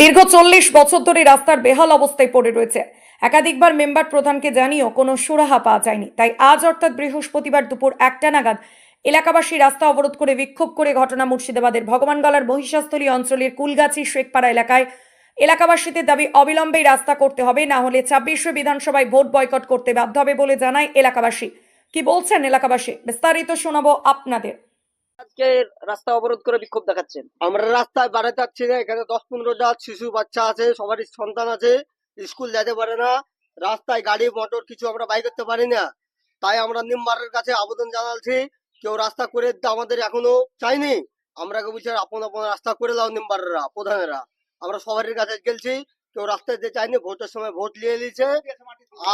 দীর্ঘ চল্লিশ বছর ধরে রাস্তার বেহাল অবস্থায় পড়ে রয়েছে। একাধিকবার মেম্বার প্রধানকে জানিয়েও কোনো সুরাহা পাওয়া যায়নি। তাই আজ অর্থাৎ বৃহস্পতিবার দুপুর একটা নাগাদ এলাকাবাসী রাস্তা অবরোধ করে বিক্ষোভ করে ঘটনা মুর্শিদাবাদের ভগবানগলার মহিষাস্থলী অঞ্চলের কুলগাছি শেখপাড়া এলাকায়। এলাকাবাসীদের দাবি, অবিলম্বেই রাস্তা করতে হবে, না হলে ছাব্বিশে বিধানসভায় ভোট বয়কট করতে বাধ্য হবে বলে জানায় এলাকাবাসী। কি বলছেন এলাকাবাসী? বিস্তারিত শোনাবো আপনাদের। আজকে রাস্তা অবরোধ করে বিক্ষোভ দেখাচ্ছেন। আমরা রাস্তায় বেড়াতে যাচ্ছি না, এখানে দশ পনেরোটা শিশু বাচ্চা আছে, সবারই সন্তান আছে, স্কুল যেতে পারে না, রাস্তায় গাড়ি, মোটর কিছু আমরা বাই করতে পারি না। তাই আমরা নিম্বারের কাছে আবেদন জানাচ্ছি, কেউ রাস্তা করে আমাদের এখনও চাইনি। আমরা বলছি, আপন আপন রাস্তা করে দাও নিম্বারেরা, প্রধানেরা। আমরা সবারই কাছে গেলছি, কেউ রাস্তা দিতে চাইনি, ভোটের সময় ভোট নিয়ে নিয়েছে,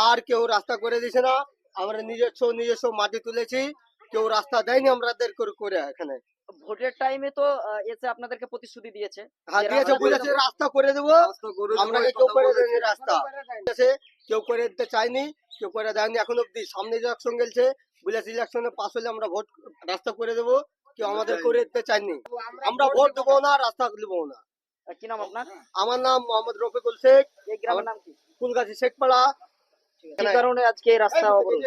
আর কেউ রাস্তা করে দিছে না। আমরা নিজস্ব নিজস্ব মাটি তুলেছি কেউ রাস্তা দেয়নি আমাদের করে করে এখানে। ভোটের টাইমে তো এসে আপনাদেরকে প্রতিশ্রুতি দিয়েছে। হ্যাঁ দিয়েছে বলেছে রাস্তা করে দেবো। আমরা কেউ করে দেয়নি রাস্তা। ঠিক আছে কেউ করে দিতে চাইনি কেউ করে দেয়নি। এখন অব্দি সামনে ইলেকশন গেলছে বলেছে ইলেকশনে পাস হলে আমরা ভোট রাস্তা করে দেবো কেউ আমাদের করে দিতে চাইনি আমরা ভোট দেবো না রাস্তা দেবো না। কি নাম আপনার? আমার নাম মোহাম্মদ রফিকুল শেখ। এই গ্রামের নাম কি? ফুলগাছি শেখপাড়া। কি কারণে আজকে এই রাস্তা অবরোধ?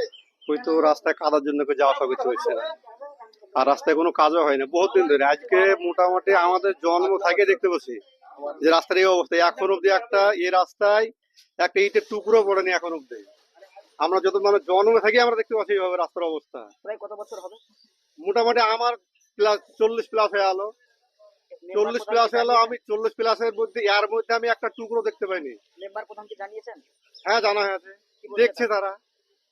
ওই তো রাস্তায় কাদার জন্য কেউ যাওয়া আসা করতে হচ্ছে না। আর রাস্তায় কোনো কাজও হয় না বহুত দিন ধরে। আজকে মোটামুটি আমাদের জন্ম থেকে দেখতে পাচ্ছি যে রাস্তার এই অবস্থা। এখন অব্দি একটা এই রাস্তায় একটা ইটের টুকরো পড়েনি এখন অব্দি আমরা যত মানে জন্মে থাকি আমরা দেখতে পাচ্ছি এইভাবে রাস্তার অবস্থা। প্রায় কত বছর হবে? মোটামুটি আমার প্লাস চল্লিশ প্লাস হয়ে গেলো চল্লিশ প্লাস হয়ে গেলো আমি চল্লিশ প্লাসের মধ্যে এর মধ্যে আমি একটা টুকরো দেখতে পাইনি। মেম্বার প্রধানকে জানিয়েছেন? হ্যাঁ জানা বলছে দেখছে তারা।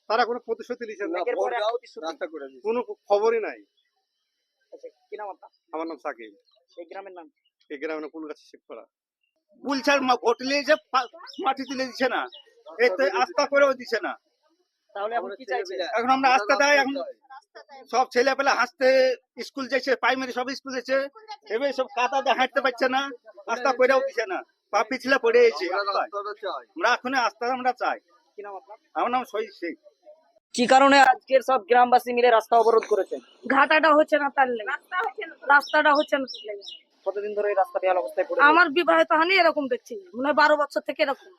তারা কোনো প্রতিশ্রুতি দিচ্ছে না। রাস্তা করে কোনো খবরই নাই। আচ্ছা, কি নাম আপনার? আমার নাম সাকিব। এই গ্রামের নাম? এই গ্রামে কুলগাছি শিখপাড়া পুলছার ভোট মাটি তুলে দিচ্ছে না এই তো আস্থা করেও দিচ্ছে না। তাহলে এখন কি চাইছেন এখন আমরা আস্থা দেয় এখন সব ছেলে পেলে হাসতে স্কুল যাচ্ছে প্রাইমারি সব স্কুল যাচ্ছে এবার সব কাদা দিয়ে হাঁটতে পারছে না আস্থা করেও দিচ্ছে না। পা পিছলে পড়ে গেছে আমরা এখন আস্থা আমরা চাই। কি নাম আপনার? আমার নাম শহীদ শেখ। কি কারণে আজকের সব গ্রামবাসী মিলে রাস্তা অবরোধ করেছেন? ঘাটাটা হচ্ছে না তার লেগে। রাস্তাটা হচ্ছে না তার লেগে। কতদিন ধরে এই রাস্তা বেহাল অবস্থায় পড়ে? আমার বিবাহিত হানি এরকম দেখছি মানে বারো বছর থেকে এরকম।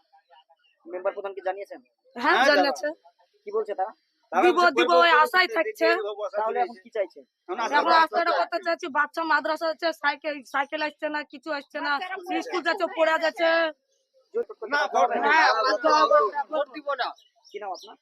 মেম্বার প্রধানকে জানিয়েছেন? হ্যাঁ হ্যাঁ, জানাচ্ছে কি বলছে তারা? দিব দিব ওই আশায় থাকছে। তাহলে এখন কি চাইছেন এখন এখন রাস্তাটা করতে চাচ্ছি বাচ্চা মাদ্রাসা হচ্ছে সাইকেল সাইকেল আসছে না কিছু আসছে না। স্কুল যাচ্ছে পড়া যাচ্ছে। না, বাধ্য হবে না। হ্যাঁ, বাধ্য হবে। কি নাম আপনার?